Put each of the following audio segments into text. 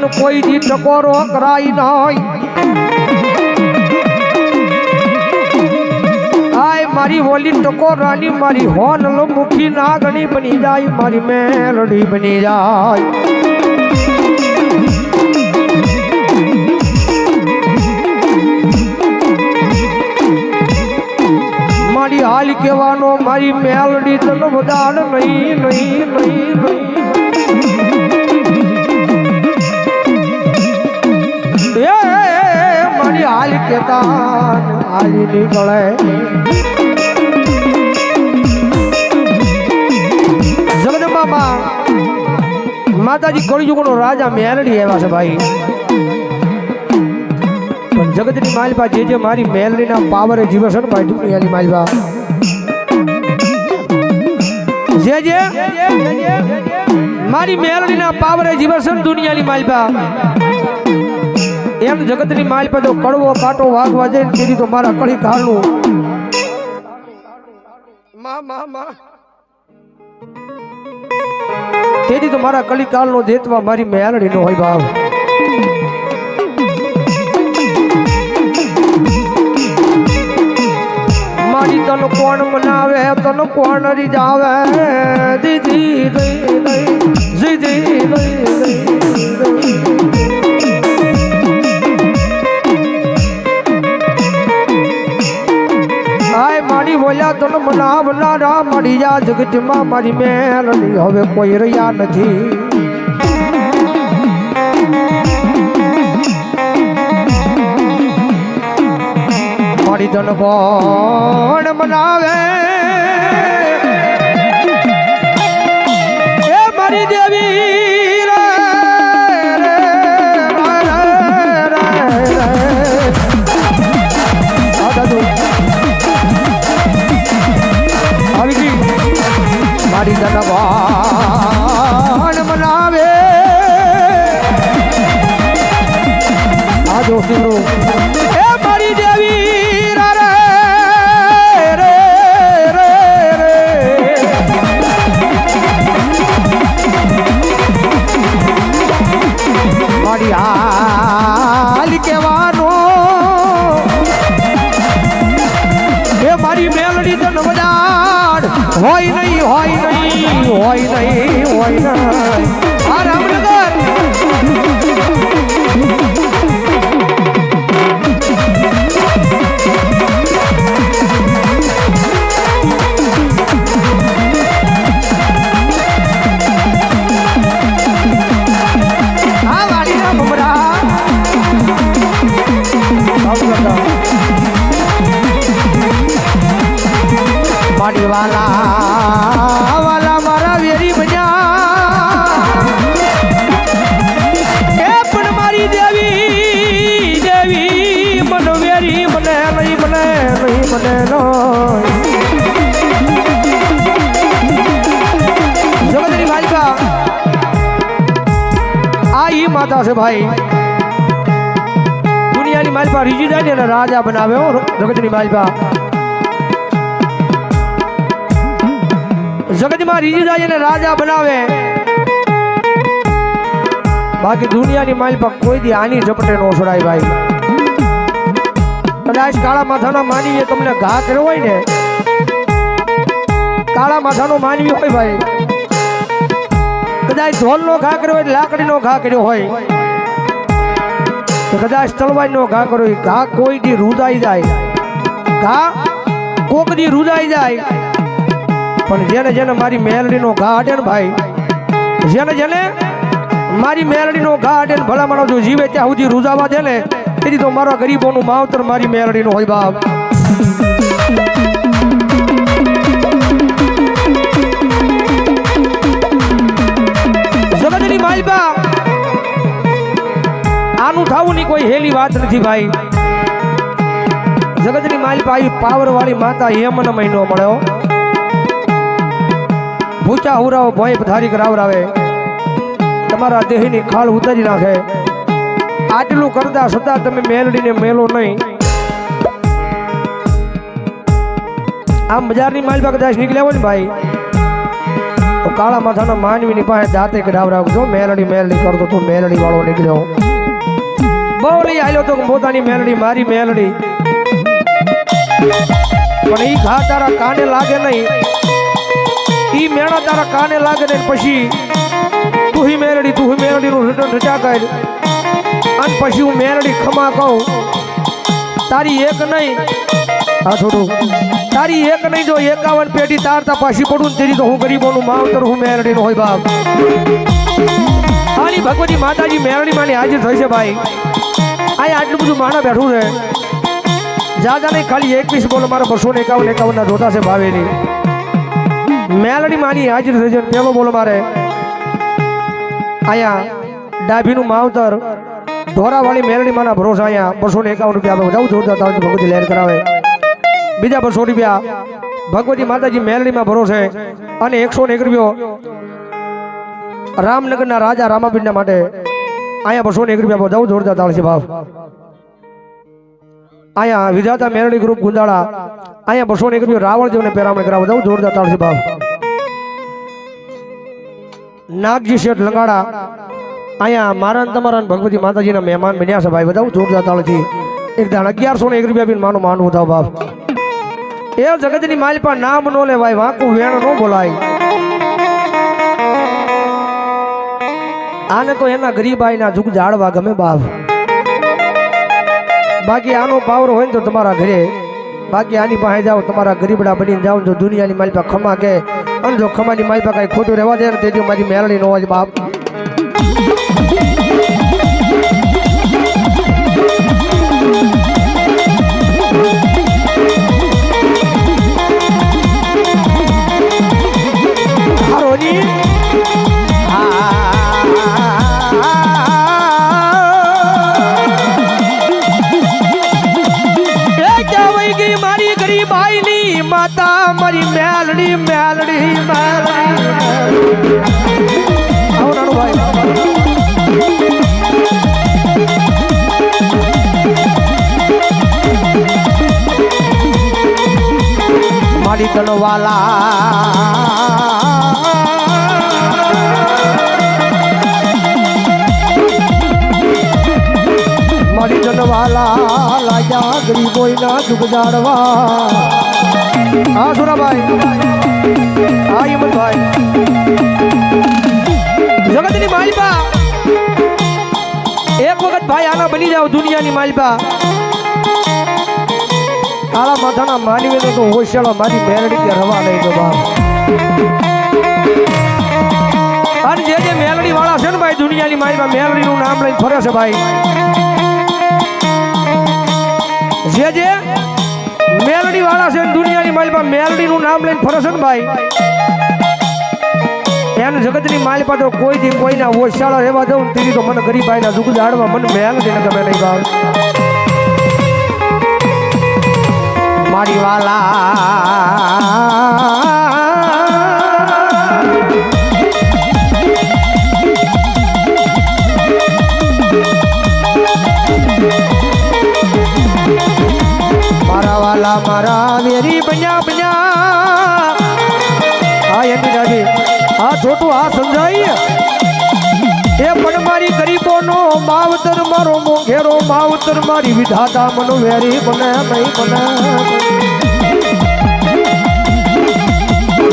તન કોઈ દી ટકોરો કરાય નહીં આય મારી ઓલી ટકોરાની મારી હોન મુખી નાગણી બની જાય, મારી મેલડી બની જાય. મારી હાલ કહેવાનો, મારી મેલડી તન વધાર નહીં નહીં નહીં નહીં. મારી હાલ કેતા હાલી નીકળે. જગદંબામાં માતાજી કળિયુગનો રાજા મેલડી આવ્યા છે ભાઈ. પણ જગતની માલપા જે જે મારી મેલડીના પાવરે જીવે છે ને ભાઈ, દુનિયાની માલપા. જે જે મારી મેલડીના પાવરે જીવે છે ને દુનિયાની માલપા. એમ જગતની માલપા જો કડવો કાંટો વાગવા જાય તેથી તો મારા કળી કાળનું તેથી તો મારા કલી કાળનો દેતવા મારી મેલડી નો હોય ભાવ મારી તન કોણ મનાવે તન કોણ રીજાવે દીદી દીદી દીદી દીદી બોલ્યા તન મનાવનારા મારી જા જગતમાં મારી મેલડી હવે કોઈ રહ્યા નથી. મારી તન કોણ મનાવે? એ મારી દેવી જનવાન મનાવે. આ જો ઈ છે ભાઈ. દુનિયાની માલપા રીજી જાય ને એને રાજા બનાવે જગતની માલપા. જગતમાં રીજી જાય એને રાજા બનાવે. બાકી દુનિયાની માલપા કોઈ દી આની ઝપટે નો છોડાય ભાઈ. કદાચ કાળા માથાના માનવીએ તમને ઘા કર્યો હોય ને, કાળા માથાનો માનવી હોય ભાઈ. કદાચ ઢોલનો ઘા કર્યો હોય, લાકડીનો નો ઘાકર્યો હોય. તો કદાચ તલવારનો ઘા કર્યો હોય. ઘા કોઈ દી રૂદાઈ જાય? ઘા કોક દી રૂદાઈ જાય? પણ જેને જેને મારી મેલડીનો ઘા ને ભાઈ, જેને જેને મારી મેલડીનો ઘા ને ભલા માણસ જીવે, ત્યાં સુધી રૂજાવા દે ને તેથી તો મારા ગરીબોનું માવતર મારી મેલડીનો હોય બાપ. આનું થાવું ની કોઈ હેલી વાત નથી ભાઈ. જગતની માલપા આવી પાવર વાળી માતા યમન મહિનો મળ્યો ભૂચા હુરાઓ ભોય પધારી કરાવરાવે. તમારા દેહની ખાળ ઉતારી નાખે. આટલું કરતા છતાં તમે મેલડીને મેલો નહીં. આમ બજારની માલપા કદાચ નીકળ્યા હોય ને ભાઈ, તો કાળા માથાના માનવીની પાસે જાતે કઢાવરાવજો. મેલડી મેલડી કરતો તો મેલડી વાળો નીકળ્યો. બહુલી આલ્યો તો પોતાની મેલડી, મારી મેલડી. પણ ઈ ઘા તારા કાને લાગે નહીં. ઈ મેળા તારા કાને લાગે ને પછી તુહી મેલડી તુહી મેલડી નું રટા કર અને પછી હું મેલડી ખમા કહું, તારી એક નહીં. આ થોડું તારી એક નહીં, જો એકાવન પેટી તારતા પાછી પડું ને તેરી તો હું ગરીબોનું માવતર, હું મેલડીનો હોય બાપ. આની ભગવતી માતાજી મેલડી માની હાજર થશે ભાઈ. અહીં આટલું બધું માણા બેઠું છે. જા નહીં, ખાલી એકવીસ બોલો મારા બસો ને એકાવન એકાવન ના જોતા છે ભાવેની મેલડી માની હાજર થઈ છે પેલો બોલો મારે અહીંયા ડાભીનું માવતર ઢોરાવાળી મેલડી માના ભરોસા અહીંયા બસો ને એકાવન રૂપિયા જવું જોરદાર તાવથી ભગવતી લહેર કરાવે. બીજા બસો રૂપિયા ભગવતી માતાજી મેલડીમાં ભરોસે અને એકસો ને એક રૂપિયો રામનગરના રાજા રામાપીરના માટે અહીંયા બસો ને એક રૂપિયા જવું જોરદાર તાળ છે ભાવ. અહીંયા વિધાતા મેરડી ગ્રુપ ગુંદાળા. અહીંયા બસો ને એક રૂપિયા રાવણ જેવને પેરામણ કરાવો જવું જોરદાર તાળ છે ભાવ. નાગજી શેઠ લંગાડા. અહીંયા મારા તમારા ભગવતી માતાજીના મહેમાન બન્યા છે ભાઈ બધા જોરદાર તાળથી એક દાણ અગિયારસો ને એક રૂપિયા બી માનું માનવું થાવ બાપ એ જગતની માલિપા નામ નો લેવાય, વાંકું વેણ નો બોલાય. આને તો એના ગરીબાઈ ના જુગ જાળવા ગમે બાપ. બાકી આનો પાવર હોય ને તો તમારા ઘરે. બાકી આની પાસે જાઓ, તમારા ગરીબડા બનીને જાઓ જો દુનિયાની માલિપા ખમા કે, અને જો ખમાની માલિપા કઈ ખોટું રહેવા દે ને તેથી મારી મેળણી નો હોય બાપ. હારોજી મારી તનવાલા મારી જનવાલા લાજા ગરીબોઈના દુઃખ જાડવા હા સુરાભાઈ હા હિંમતભાઈ જગતની માલિપા. એક વખત ભાઈ આના બની જાવ દુનિયાની માલિપા. કાળા માથાના માનવીને તો હોશિયાળો મારી મેલડી કે રવા નહીં તો બાપ. અને જે જે મેલડી વાળા છે ને ભાઈ દુનિયાની માલિપા મેલડીનું નામ લઈને ફરે છે ભાઈ. જે જે મેલડી વાળા છે દુનિયાની માલિપા મેલડીનું નામ લઈને ફરે છે ને ભાઈ, એને જગતની માલિપા તો કોઈ દી કોઈના હોશિયાળો રહેવા દઉં તેની તો મને ગરીબ આઈના દુઃખ જાડવા મને મેલડી ને ગમે નહીં ભાવ. મારી વાલા મારા વાલા મારા વેરી બન્યા બન્યા હા એમની દાદી હા છોટું હા સમજાય? એ પણ મારી ગરીબોનો માવતર મારો મોઘેરો માવતર મારી વિધાતા મનો વેરી બને, નહીં બને.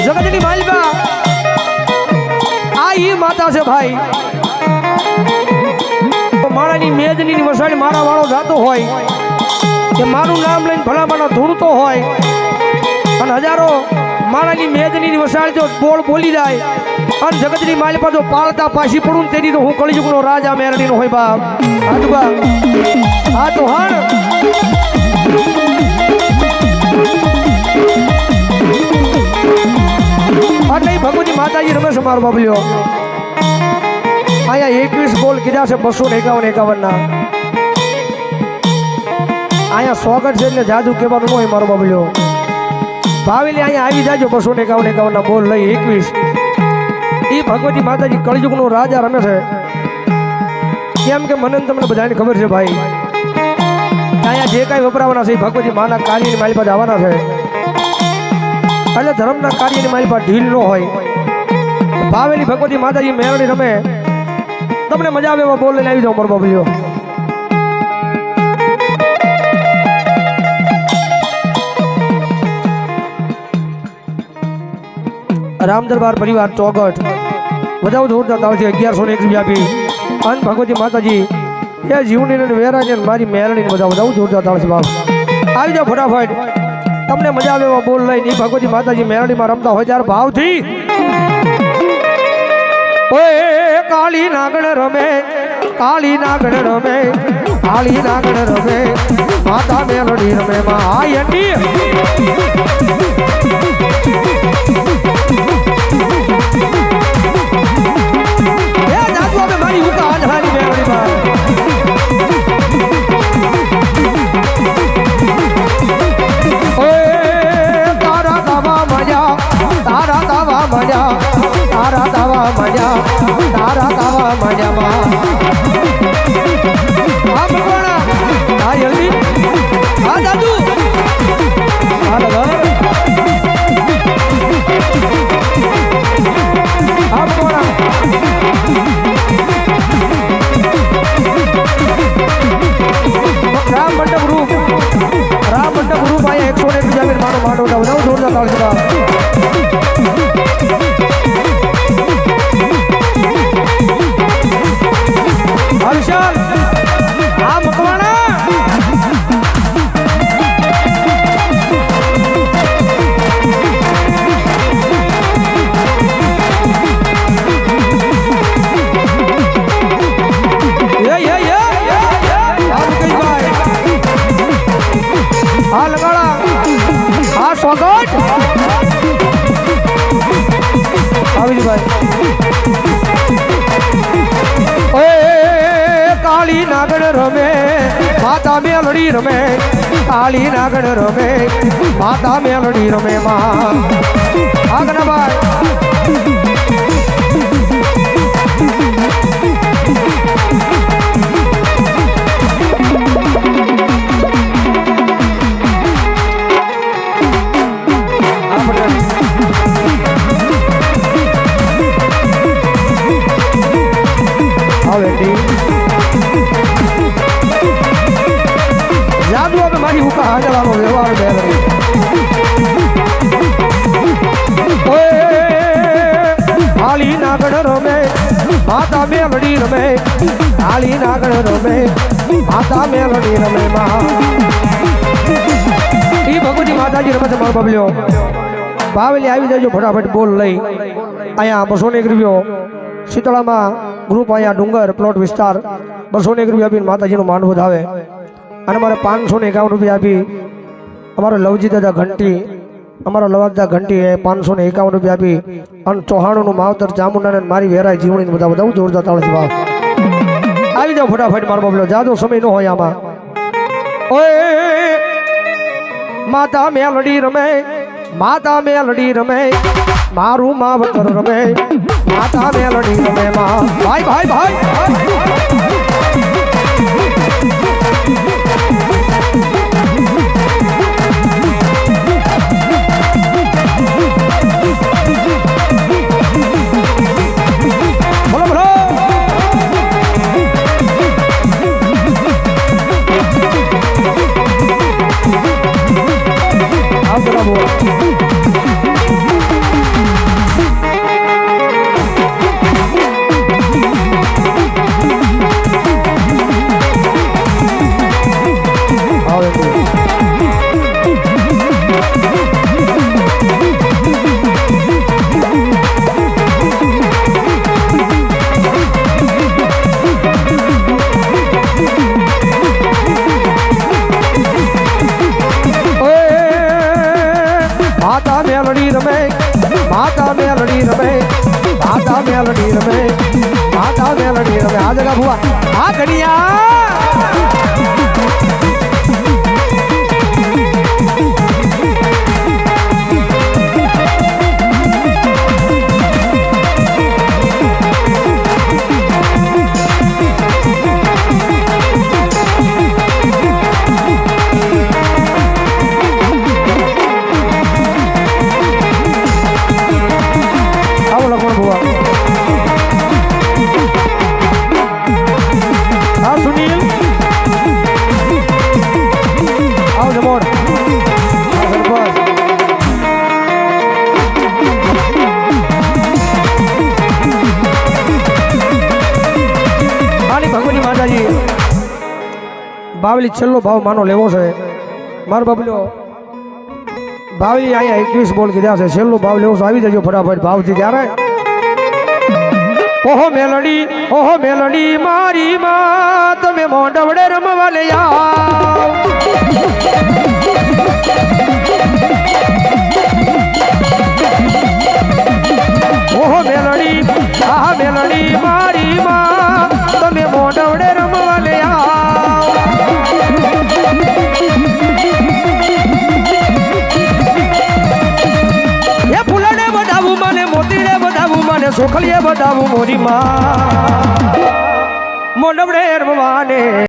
જગતની માલિકા, આ ઈ માતા છે ભાઈ. મારાની મેદની વસાડી મારા વાળો જાતો હોય, કે મારું નામ લઈને ભલામણો ધૂણતો હોય, અને હજારો માણાની મેદની વસાળ જો બોળ બોલી જાય અને જગતની માલિપા જો પાળતા પાછી પડું તેની તો હું કળીયુગનો રાજા મેરણીનો હોય બાપ. તો બા હા તો હાણ અને ભગવતી માતાજી રમેશ મારો બાબલ્યો અહીંયા એકવીસ બોલ કીધા છે બસો ને એકાવન એકાવન ના અહીંયા સ્વાગત છે એટલે જાજુ કહેવાનું હોય મારો બાબલ્યો ભાવેલી અહીંયા આવી જાજો બસો ને એકાવન એકાવન ના બોલ લઈ એકવીસ. એ ભગવતી માતાજી કળયુગનો રાજા રમે છે. કેમ કે મને તમને બધાને ખબર છે ભાઈ અહીંયા જે કાંઈ વપરાવાના છે એ ભગવતી માના કાર્યની મારી પાસે આવવાના છે. એટલે ધર્મના કાર્યની મારી પાસે ઢીલ ન હોય. ભાવેલી ભગવતી માતાજી મેળવણી રમે. તમને મજા આવે એવા બોલ લઈને આવી જાઓ, મારો બાબલીઓ રામ દરબાર પરિવાર ચોગઠ. બધા જોરદાર તાળથી અગિયારસો ને એક રૂપિયા આપી. અન ભગવતી માતાજી, એ જીવની ને વેરાજ મારી મેરણી બધા બધા જોરદાર તાળથી બાપ. આવી જાઓ ફટાફટ. તમને મજા આવે એવા બોલ લઈને એ ભગવતી માતાજી મેરણીમાં રમતા હોય ત્યારે ભાવથી. કાળી નાગણ રમે. કાળી નાગણ રમે કાળી નાગણ રમે માતા મેલડી રમે માં હાય અંડી એ જાદુ હવે મારી ઉકા આજ હારી મેલડી માં ઓય તારા દાવા મજા તારા દાવા મજા તારા દાવા મજા ઓય કાળી નાગણ રમે માતા મેલડી રમે કાળી નાગણ રમે માતા મેલડી રમે માં આગનાભાઈ આ પટેલ હવે ઠીક જાદુ હવે મારી હુકા હાજરવાનો વ્યવહાર બે રહી હાલી નાગણ રમે માતા મેલડી રમે હાલી નાગણ રમે માતા મેલડી રમે માં ઈ ભગવતી માતાજી રમે છે મારો બબલ્યો ભાવેલી આવી જજો ફટાફટ બોલ લઈ અહીંયા બસો ને એક રૂપિયો શીતળામાં ગ્રુપ અહીંયા ડુંગર, પ્લોટ વિસ્તાર, બસો ને એક રૂપિયા આપીને માતાજીનું માન વધાવે. અને મારે પાંચસો ને એકાવન રૂપિયા આપી અમારો લવજી દાદા ઘંટી, અમારો લવાજદા ઘંટી એ પાંચસો ને એકાવન રૂપિયા આપી અને ચોહાણુંનું માવતર ચામુંડાને મારી વેરાય જીવણી બધા બધા જોરદાર તાળથી ભાવ આવી જાઓ ફટાફટ મારો બાબલો જાજો, સમય ન હોય આમાં. ઓય, માતા મેલડી રમે માતા મેલડી રમે મારું માવતર રમે માતા મેલડી રમે માં ભાઈ ભાઈ ભાઈ બાવલી છેલ્લો ભાવ માનો લેવો છે. મારો બબલો ભાવી અહીંયા એકવીસ બોલ કીધા છે. છેલ્લો ભાવ લેવો આવી જજો ફટાફટ ભાવથી ત્યારે ઓહો મેલડી ઓહો મેલડી, મારી માં, તમે મોઢવડે રમવા લે ઓહો મેલડી, આહ મેલડી માં સોખલીએ બધાવું મોરી માં મોઢવડે રમવાને